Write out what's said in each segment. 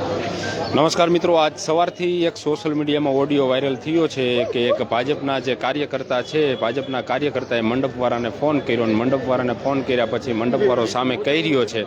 નમસ્કાર મિત્રો, આજ સવારથી એક સોશિયલ મીડિયામાં ઓડિયો વાયરલ થયો છે કે એક ભાજપના જે કાર્યકર્તા છે, ભાજપના કાર્યકર્તાએ મંડપવાળાને ફોન કર્યો અને મંડપવાળાને ફોન કર્યા પછી મંડપવાળો સામે કહી રહ્યો છે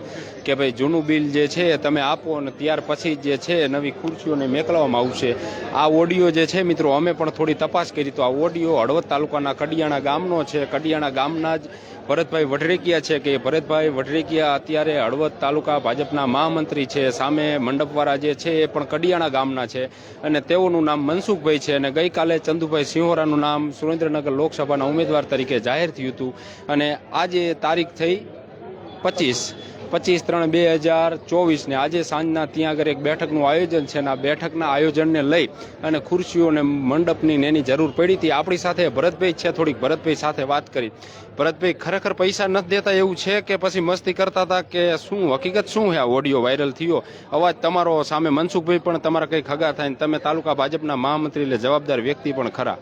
કે ભાઈ, જૂનું બિલ જે છે તમે આપો અને ત્યાર પછી જે છે નવી ખુરશીઓને મેકલવામાં આવશે. આ ઓડિયો જે છે મિત્રો, અમે પણ થોડી તપાસ કરી. તો આ ઓડિયો હળવદ તાલુકાના કડિયાણા ગામનો છે. કડિયાણા ગામના જ ભરતભાઈ વઢરેકિયા છે કે ભરતભાઈ વઢરેકિયા અત્યારે હળવદ તાલુકા ભાજપના મહામંત્રી છે. સામે મંડપવાળા જે છે એ પણ કડિયાણા ગામના છે અને તેઓનું નામ મનસુખભાઈ છે અને ગઈકાલે ચંદુભાઈ સિંહોરાનું નામ સુરેન્દ્રનગર લોકસભાના ઉમેદવાર તરીકે જાહેર થયું હતું અને આજે તારીખ થઈ પચીસ પચીસ ત્રણ બે હજાર ચોવીસને આજે સાંજના ત્યાં આગળ એક બેઠકનું આયોજન છે અને આ બેઠકના આયોજનને લઈ અને ખુરશીઓ અને મંડપની એની જરૂર પડી હતી. આપણી સાથે ભરતભાઈ છે, થોડીક ભરતભાઈ સાથે વાત કરી. ભરતભાઈ, ખરેખર પૈસા નથી દેતા એવું છે કે પછી મસ્તી કરતા હતા કે શું? હકીકત શું છે? આ ઓડિયો વાયરલ થયો. અવાજ તમારો સામે મનસુખભાઈ પણ તમારા કંઈક હગા થાય તમે તાલુકા ભાજપના મહામંત્રી એટલે જવાબદાર વ્યક્તિ પણ ખરા.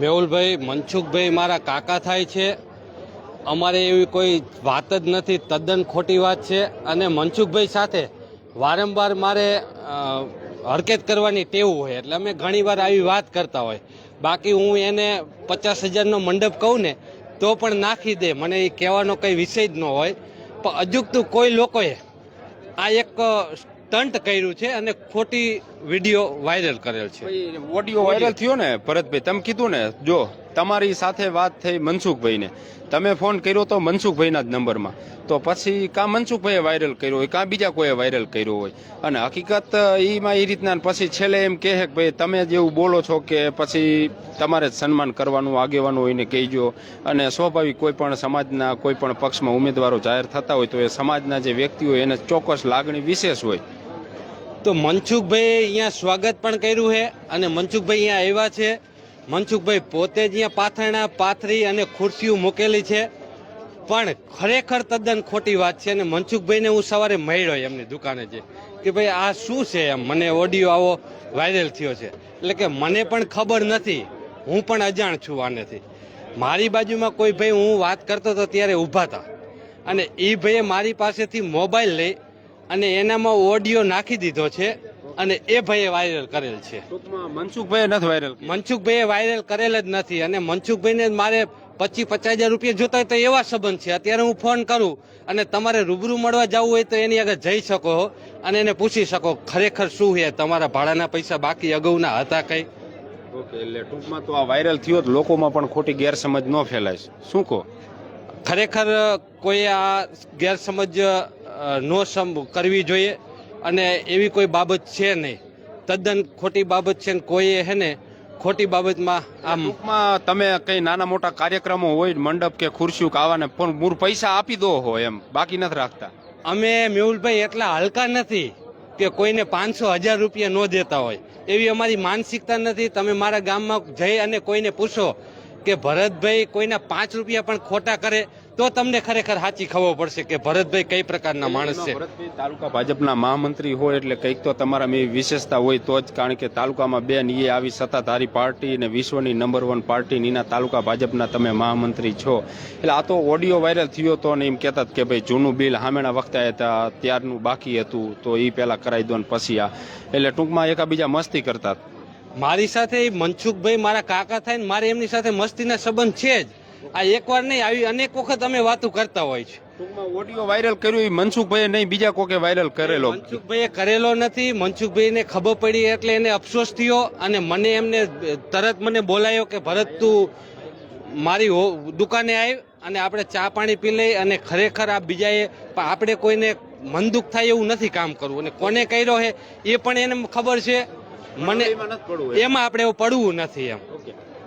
મેહુલભાઈ, મનસુખભાઈ મારા કાકા થાય છે. અમારે એવી કોઈ વાત જ નથી. તદ્દન ખોટી વાત છે. અને મનસુખભાઈ સાથે વારંવાર મારે હરકત કરવાની ટેવ હોય. એટલે અમે ઘણીવાર આવી વાત કરતા હોય. બાકી હું એને પચાસ હજારનો મંડપ કહું ને, તો પણ નાખી દે. મને એ કહેવાનો કંઈ વિષય જ ન હોય. પણ અજુકતું કોઈ લોકોએ આ એક સ્ટન્ટ કર્યું છે અને ખોટી વીડિયો વાયરલ કરેલ છે. ઓડિયો વાયરલ થયો ને, ભરતભાઈ, તમે કીધું ને, જો તમારી સાથે વાત થઈ મનસુખભાઈને. તમે ફોન કર્યો તો મનસુખભાઈના જ નંબરમાં. તો પછી કાં મનસુખભાઈએ વાયરલ કર્યો હોય, કાં બીજા કોઈએ વાયરલ કર્યો હોય? અને હકીકત એમાં એ રીતના પછી છેલ્લે એમ કહે કે ભાઈ, તમે જેવું બોલો છો કે પછી તમારે જ સન્માન કરવાનું, આગેવાનું હોય ને કહેજો. અને સ્વાભાવિક કોઈ પણ સમાજના, કોઈ પણ પક્ષમાં ઉમેદવારો જાહેર થતા હોય તો એ સમાજના જે વ્યક્તિ હોય એને ચોક્કસ લાગણી વિશેષ હોય. તો મનસુખભાઈ અહીંયા સ્વાગત પણ કર્યું છે અને મનસુખભાઈ અહીંયા આવ્યા છે. મનસુખભાઈ પોતે જ અહીંયા પાથરણા, પાથરી અને ખુરશીઓ મૂકેલી છે. પણ ખરેખર તદ્દન ખોટી વાત છે અને મનસુખભાઈને હું સવારે મળ્યો એમની દુકાને જે, કે ભાઈ આ શું છે એમ? મને ઓડિયો આવો વાયરલ થયો છે. એટલે કે મને પણ ખબર નથી. હું પણ અજાણ છું આનેથી. મારી બાજુમાં કોઈ ભાઈ હું વાત કરતો હતો ત્યારે ઊભા હતા. અને એ ભાઈએ મારી પાસેથી મોબાઈલ લઈ અને એનામાં ઓડિયો નાખી દીધો છે. અને એ ભાઈએ વાયરલ કરેલ છે. ટૂંકમાં મનસુખભાઈએ નથી વાયરલ મનસુખભાઈએ વાયરલ કરેલ જ નથી અને મનસુખભાઈને મારે પચીસ પચાસ હજાર રૂપિયા જોતા હોય તો એવા સંબંધ છે. અત્યારે હું ફોન કરું અને તમારે રૂબરૂ મળવા જવું હોય તો એની આગળ જઈ શકો અને એને પૂછી શકો ખરેખર શું છે? તમારા ભાડાના પૈસા બાકી અગાઉના હતા કઈ? ઓકે એટલે ટૂંકમાં તો આ વાયરલ થયો તો લોકોમાં પણ ખોટી ગેરસમજ ન ફેલાય. શું કહો? ખરેખર કોઈ આ ગેરસમજ નો સમ કરવી જોઈએ. અને એવી કોઈ બાબત છે નહીં. તદ્દન ખોટી બાબત છે ને કોઈએ હે ને ખોટી બાબતમાં આમ ટૂંકમાં તમે કઈ નાના મોટા કાર્યક્રમો હોય મંડપ કે ખુરશીઓ કાવાને પણ મૂળ પૈસા આપી દો હો એમ બાકી નથી રાખતા. અમે મેહુલભાઈ એટલા હલકા નથી કે કોઈને પાંચસો હજાર રૂપિયા ન દેતા હોય. એવી અમારી માનસિકતા નથી. તમે મારા ગામમાં જઈ અને કોઈને પૂછો કે ભરતભાઈ કોઈના પાંચ રૂપિયા પણ ખોટા કરે તો તમને ખરેખર સાચી ખબર પડશે કે ભરતભાઈ કઈ પ્રકારના માણસ છે? તાલુકા ભાજપના મહામંત્રી હોય એટલે કંઈક તો તમારામાં એવી વિશેષતા હોય તો જ કારણ કે તાલુકામાં બેન એ આવી સત્તાધારી પાર્ટી અને વિશ્વની નંબર વન પાર્ટી નીના તાલુકા ભાજપના તમે મહામંત્રી છો. એટલે આ તો ઓડિયો વાયરલ થયો તો ને એમ કહેતા હતા કે ભાઈ જૂનું બિલ હામેણા વખતે હતા ત્યારનું બાકી હતું તો એ પહેલા કરાવી દો ને પછી આ. એટલે ટૂંકમાં એકાબીજા મસ્તી કરતા. મારી સાથે મનસુખભાઈ મારા કાકા થાય ને મારે એમની સાથે મસ્તીના સંબંધ છે જ. આ એકવાર નહીં આવી અનેક વખત અમે વાતો કરતા હોય છે. ટૂંકમાં ઓડિયો વાયરલ કર્યું એ મનસુખભાઈએ નહીં બીજા કોકે વાયરલ કરેલો. મનસુખભાઈએ કરેલો નથી. મનસુખભાઈને ખબર પડી એટલે એને અફસોસ થયો અને મને એમને તરત મને બોલાયો કે ભરત તું મારી હો- દુકાને આવ અને આપણે ચા પાણી પી લઈ અને ખરેખર આ બીજાએ પણ આપણે કોઈને મન દુઃખ થાય એવું નથી કામ કરવું. અને કોને કર્યો છે એ પણ એને ખબર છે. મને એમાં આપણે એવું પડવું નથી એમ.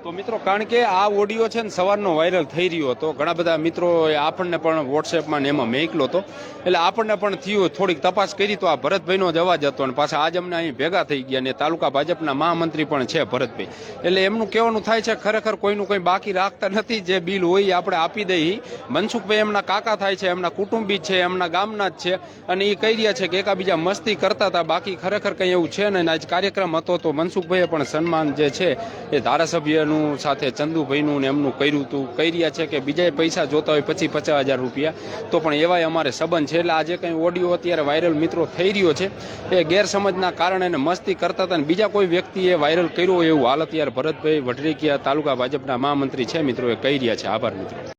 તો મિત્રો, કારણ કે આ ઓડિયો છે ને સવારનો વાયરલ થઈ રહ્યો હતો. ઘણા બધા મિત્રો આપણને પણ વોટ્સએપમાં ને એમાં મેકલો હતો. એટલે આપણને પણ થયું થોડીક તપાસ કરી. તો આ ભરતભાઈનો જ અવાજ હતો અને પાછા આજ અમને અહીં ભેગા થઈ ગયા ને તાલુકા ભાજપના મહામંત્રી પણ છે ભરતભાઈ. એટલે એમનું કહેવાનું થાય છે, ખરેખર કોઈનું કંઈ બાકી રાખતા નથી જે બિલ હોય આપણે આપી દઈએ. મનસુખભાઈ એમના કાકા થાય છે, એમના કુટુંબી છે, એમના ગામના જ છે. અને એ કહી રહ્યા છે કે એકાબીજા મસ્તી કરતા હતા, બાકી ખરેખર કંઈ એવું છે ને આજ કાર્યક્રમ હતો તો મનસુખભાઈએ પણ સન્માન જે છે એ ધારાસભ્યનું ચંદુભાઈનું સાથે ચંદુભાઈનું ને એમનું કર્યું હતું કહી રહ્યા છે કે બીજા પૈસા જોતા હોય પછી પચાસ હજાર રૂપિયા. તો પણ એવાય અમારે સંબંધ છે. એટલે આજે કંઈ ઓડિયો અત્યારે વાયરલ મિત્રો થઈ રહ્યો છે. એ ગેરસમજના કારણે એને મસ્તી કરતા હતા અને બીજા કોઈ વ્યક્તિએ વાયરલ કર્યો હોય એવું હાલ અત્યારે ભરતભાઈ વઢરેકિયા તાલુકા ભાજપના મહામંત્રી છે મિત્રો, એ કહી રહ્યા છે. આભાર મિત્રો.